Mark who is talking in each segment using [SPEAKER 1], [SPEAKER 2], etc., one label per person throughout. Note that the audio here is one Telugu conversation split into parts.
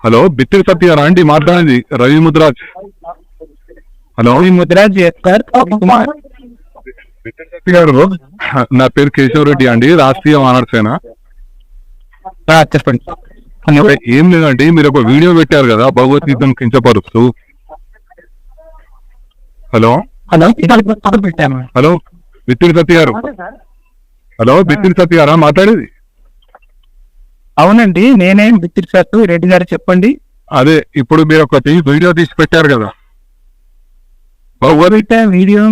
[SPEAKER 1] హలో బిత్తిరి సత్య గారా అండి మాట్లాడేది రవి ముద్రాజ్. హలో?
[SPEAKER 2] ఈ ముద్రాజ్ సార్ కుమార్.
[SPEAKER 1] గారు నా పేరు కేశవ్ రెడ్డి అండి రాష్ట్రీయ మానవ సేన
[SPEAKER 2] ఆ, చెప్పండి.
[SPEAKER 1] ఏం లేదండి మీరు ఒక వీడియో పెట్టారు కదా భగవద్గీతను కించపరుస్తూ. Hello?
[SPEAKER 2] Hello
[SPEAKER 1] hello Bithiri Satya గారు. హలో బిత్తిరి సత్య గారా మాట్లాడేది?
[SPEAKER 2] అవునండి నేనేం బిత్తిరి సార్ రెడ్డి గారు చెప్పండి.
[SPEAKER 1] అదే ఇప్పుడు మీరు ఒకటి వీడియో తీసి పెట్టారు కదా. భగవద్
[SPEAKER 2] పెట్టా వీడియో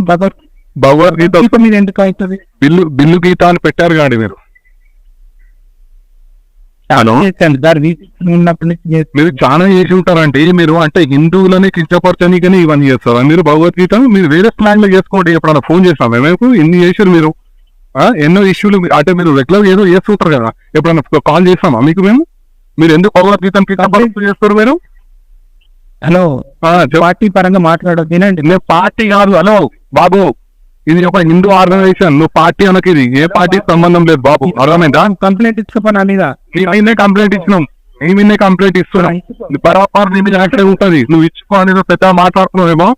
[SPEAKER 1] భగవద్గీత
[SPEAKER 2] గీత మీద ఎందుకు అవుతుంది?
[SPEAKER 1] బిల్లు బిల్లు గీత అని పెట్టారు కాండి మీరు. మీరు చాలా చేసి ఉంటారంటే మీరు అంటే హిందువులని కించపరచనీకని ఇవన్నీ చేస్తారా. మీరు భగవద్గీత మీరు వేరే ప్లాన్లో చేసుకోండి ఎప్పుడన్నా ఫోన్ చేస్తాం మేము ఎన్ని చేశారు మీరు. ఎన్నో ఇష్యూలు అంటే మీరు రెగ్యులర్ ఏదో చేస్తుంటారు కదా. ఎప్పుడన్నా కాల్ చేస్తామా మీకు మేము? మీరు ఎందుకు భగవద్గీతను కించపరుస్తూ చేస్తారు మీరు?
[SPEAKER 2] హలో. పార్టీ పరంగా మాట్లాడదు వినండి.
[SPEAKER 1] నేను పార్టీ కాదు హలో. బాబు ఇది ఒక హిందూ ఆర్గనైజేషన్ నువ్వు పార్టీ అనకి ఇది. ఏ పార్టీ సంబంధం లేదు బాబు. అర్థమైందా?
[SPEAKER 2] కంప్లైంట్ ఇచ్చుకోపని నా మీద
[SPEAKER 1] కంప్లైంట్ ఇచ్చినాం. నీ మీదే కంప్లైంట్ ఇస్తున్నాం. బరాబర్ నీ మీద యాక్టివ్ ఉంటది. నువ్వు ఇచ్చుకో అనేది పెద్ద మాట్లాడుతున్నావేమో?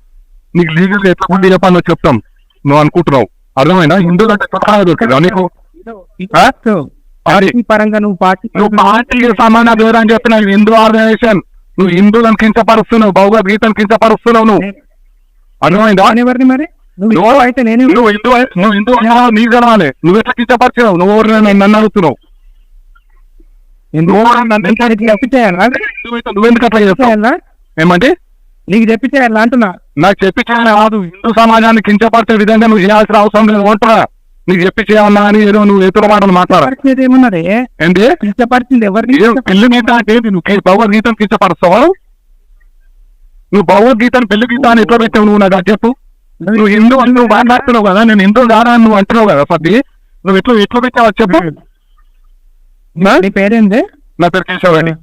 [SPEAKER 1] నీకు లీగల్ ఎట్లా ఉండి చెప్పాలో చెప్తాం. నువ్వు అనుకుంటున్నావు. అర్థమైనా హిందువులు అంటే కొత్తగా దొరికిందా నీకు?
[SPEAKER 2] పార్టీ పరంగా నువ్వు పార్టీ
[SPEAKER 1] నువ్వు పార్టీకి సమాన దూరం అని చెప్పిన హిందూ ఆర్గనైజేషన్. నువ్వు హిందువులను కించపరుస్తున్నావు భగవద్గీతను కించపరుస్తున్నావు నువ్వు. అర్థమైందా?
[SPEAKER 2] ఎవరిని మరి? నువ్వు అయితే నేను
[SPEAKER 1] నువ్వు హిందూ నువ్వు హిందూ? నీ జనాలే నువ్వు ఎట్లా కించపరిచావు? నువ్వు ఎవరు నన్ను అడుగుతున్నావు? నువ్వెందుకు అట్లా చేస్తావు? ఏమంటే
[SPEAKER 2] నీకు చెప్పిచేయాలా అంటున్నా?
[SPEAKER 1] నాకు చెప్పి చేయాలి కాదు. హిందూ సమాజాన్ని కించపరిచే విధంగా నువ్వు చేయాల్సిన అవసరం లేదు. అంటున్నా నీకు చెప్పి చేయాలన్నా అని ఏదో నువ్వు ఎదురు మాటలు మాట్లాడ
[SPEAKER 2] పరిస్థితి ఏమన్నది?
[SPEAKER 1] ఏంటి
[SPEAKER 2] ఎవరిని
[SPEAKER 1] పెళ్ళి గీత అంటే ఏంటి? నువ్వు భగవద్గీతను కించపరుస్తావా? నువ్వు భగవద్గీతను పెళ్ళి గీత అని ఎట్లా పెట్టావు నువ్వు? నాకు చెప్పు. నువ్వు హిందూ అని నువ్వు మాట్లాడుతున్నావు కదా. నేను హిందూ అని నువ్వు అంటున్నావు కదా సర్ది నువ్వు ఎట్లా ఎట్లా పెట్టావు చెప్పు. నా?
[SPEAKER 2] నీ? పేరేంది?
[SPEAKER 1] నా పేరు కేశవ్ రెడ్డి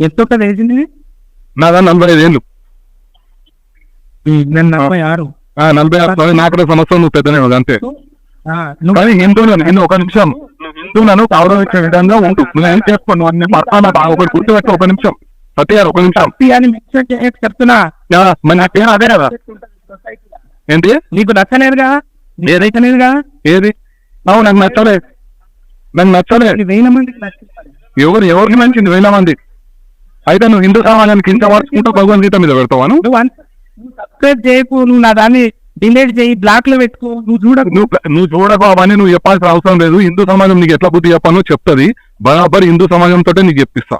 [SPEAKER 2] ఎంత వేసింది?
[SPEAKER 1] నాదా నలభై ఐదు ఏళ్ళు
[SPEAKER 2] నేను నలభై ఆరు.
[SPEAKER 1] ఆ, నలభై ఆరు నాకడ సంవత్సరం నువ్వు పెద్దనే అంతే.
[SPEAKER 2] ఆ, నువ్వు
[SPEAKER 1] కానీ హిందువులను నేను ఒక నిమిషం. నువ్వు హిందువులను గౌరవించే విధంగా ఉండు. నువ్వు ఏం చేసుకో నువ్వు అన్ని పడతాను ఒకటి గుర్తుపెట్టు ఒక నిమిషం. సత్య గారు ఒక నిమిషం.
[SPEAKER 2] పార్టీ అని మెన్షన్ చేసి చెప్తున్నా
[SPEAKER 1] యా, మరి నా పేరు అదే కదా? ఏంటి?
[SPEAKER 2] నీకు నచ్చలేదుగా నీకు నచ్చలేదుగా
[SPEAKER 1] ఏది? అవును నాకు నచ్చలే. నాకు నచ్చలే.
[SPEAKER 2] ఇది వేల మందికి నచ్చింది.
[SPEAKER 1] ఎవరు ఎవరికి మంచింది? వేల మంది. అయితే నువ్వు హిందూ సమాజాన్ని కింద పరుచుకుంటూ భగవద్గీత మీద పెడతావాను
[SPEAKER 2] నువ్వు సబ్స్క్రైబ్ చేయకు నువ్వు నా దాన్ని డిలీట్ చేయి బ్లాక్లో పెట్టుకో నువ్వు చూడకు.
[SPEAKER 1] నువ్వు నువ్వు చూడకు అవన్నీ నువ్వు చెప్పాల్సిన అవసరం లేదు. హిందూ సమాజం నీకు ఎట్లా బుద్ధి చెప్పాలో చెప్తుంది. బరాబర్ హిందూ సమాజంతో నీకు చెప్పిస్తా.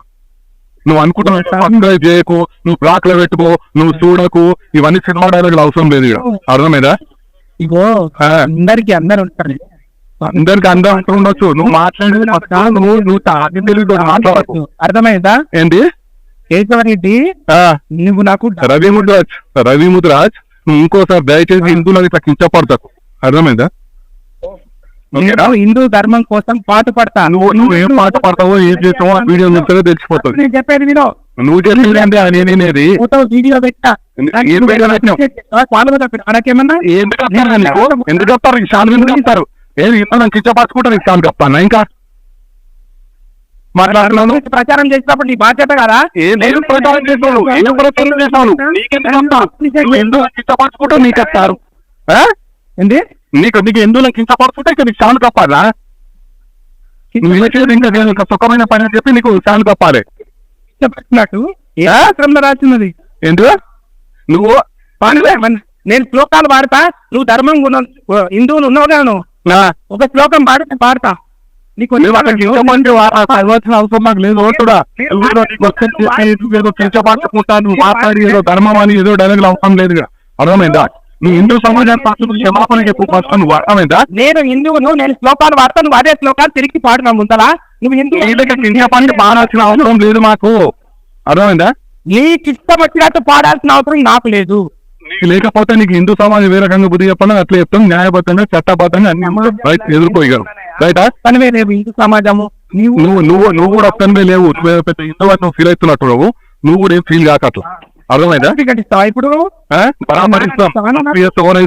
[SPEAKER 1] నువ్వు అనుకుంటున్నావు సబ్స్క్రైబ్ చేయకు నువ్వు బ్లాక్లో పెట్టుకో నువ్వు చూడకు ఇవన్నీ సినిమా డైలాగులు అవసరం లేదు ఇక్కడ. అర్థమైందా?
[SPEAKER 2] ఇగో. అందరికి అందరు ఉంటారు.
[SPEAKER 1] అందరికి అందరూ అంటూ ఉండొచ్చు. నువ్వు మాట్లాడేది నువ్వు నువ్వు తెలివితో మాట్లాడకు.
[SPEAKER 2] అర్థమైందా?
[SPEAKER 1] ఏంటి?
[SPEAKER 2] కేశవరెడ్డి నువ్వు నాకు
[SPEAKER 1] రవి ముద్రాజ్ రవి ముద్రాజ్ నువ్వు ఇంకోసారి దయచేసి హిందువులను ఇట్లా కించపడతాకు అర్థమైందా?
[SPEAKER 2] నేను హిందూ ధర్మం కోసం పాటు పడతా.
[SPEAKER 1] నువ్వు నువ్వు ఏం పాట పడతావో ఏం చేస్తావో ఆ వీడియో చూస్తే తెలిసిపోతుంది.
[SPEAKER 2] నేను చెప్పేది వినో.
[SPEAKER 1] నువ్వు చేసేది అంటే నేనేది
[SPEAKER 2] ఫోటో వీడియో పెట్టా.
[SPEAKER 1] ఏం.
[SPEAKER 2] మనకేమన్నా
[SPEAKER 1] ఎందుకు చెప్తారా? ఈ శాన్ ఎందుకు చెప్తారు. ఏది ఇతను కించపరచుకుంటారు ఈ చెప్తాను ఇంకా? మాట్లాడుతున్నాను.
[SPEAKER 2] ప్రచారం చేసినప్పుడు నీ బాధ్యత కదా?
[SPEAKER 1] ఏం ప్రచారం చేసావు ఏం ప్రచారం చేసావు నీకెందుకు ఎందుకు నీకు ఆ?
[SPEAKER 2] ఏంది?
[SPEAKER 1] నీకు నీకు ఎందుకు కించపరచుకుంటే ఇక నీకు శాన్ కప్పాలా? నువ్వు ఇంకా నేను సుఖమైన పని అని చెప్పి నీకు శాన్ కప్పాలి.
[SPEAKER 2] ఇష్టపడినట్టు ఏ శాస్త్రంలో రాసినది?
[SPEAKER 1] ఎందుకు? నువ్వు
[SPEAKER 2] నేను శ్లోకాలు పాడతా నువ్వు ధర్మం హిందువులు ఉన్నావు కదా నువ్వు.
[SPEAKER 1] నా
[SPEAKER 2] ఒక శ్లోకం పాడితే పాడతా. నీకు
[SPEAKER 1] అవసరం లేదు ఓటుడా ఏదో చేసి ఏదో మాట్లాడి ధర్మం అని ఏదో డైలాగ్ అవసరం లేదు. అర్థమైందా? నువ్వు హిందూ సమాజానికి పక్కన క్షమాపణ చెప్పు ఫస్ట్ నువ్వు అర్థమైందా?
[SPEAKER 2] నేను హిందువును నేను శ్లోకాలు పాడతా నువ్వు అదే శ్లోకాలు తిరిగి పాడునా ముందలా? నువ్వు హిందూ
[SPEAKER 1] కించపని మారాల్సిన అవసరం లేదు మాకు. అర్థమైందా?
[SPEAKER 2] నీకు ఇష్టం వచ్చినట్టు పాడాల్సిన అవసరం నాకు లేదు.
[SPEAKER 1] లేకపోతే నీకు హిందూ సమాజం ఏ రకంగా బుద్ధి చెప్పాలో అట్లా చెప్తాం. న్యాయబద్ధంగా చట్టబద్ధంగా అన్ని రైట్ ఎదుర్కోగలరు రైటా?
[SPEAKER 2] రేపు హిందూ సమాజము. నీవు
[SPEAKER 1] నువ్వు నువ్వు నువ్వు కూడా ఒక్కనివే లేవు. పెద్ద హిందూ నువ్వు ఫీల్ అవుతున్నట్టు నువ్వు నువ్వు కూడా ఏం ఫీల్ కాక అట్లా అర్థమైందా
[SPEAKER 2] ఇప్పుడు?
[SPEAKER 1] పరామర్శిస్తాం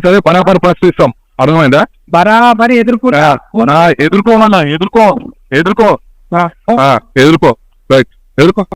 [SPEAKER 1] సరే పరాపర ప్రశ్నిస్తాం. అర్థమైందా?
[SPEAKER 2] బరాబరి ఎదుర్కొంటా
[SPEAKER 1] నా ఎదుర్కోమన్నా ఎదుర్కో ఎదుర్కో. ఎదుర్కో. రైట్ ఎదుర్కో.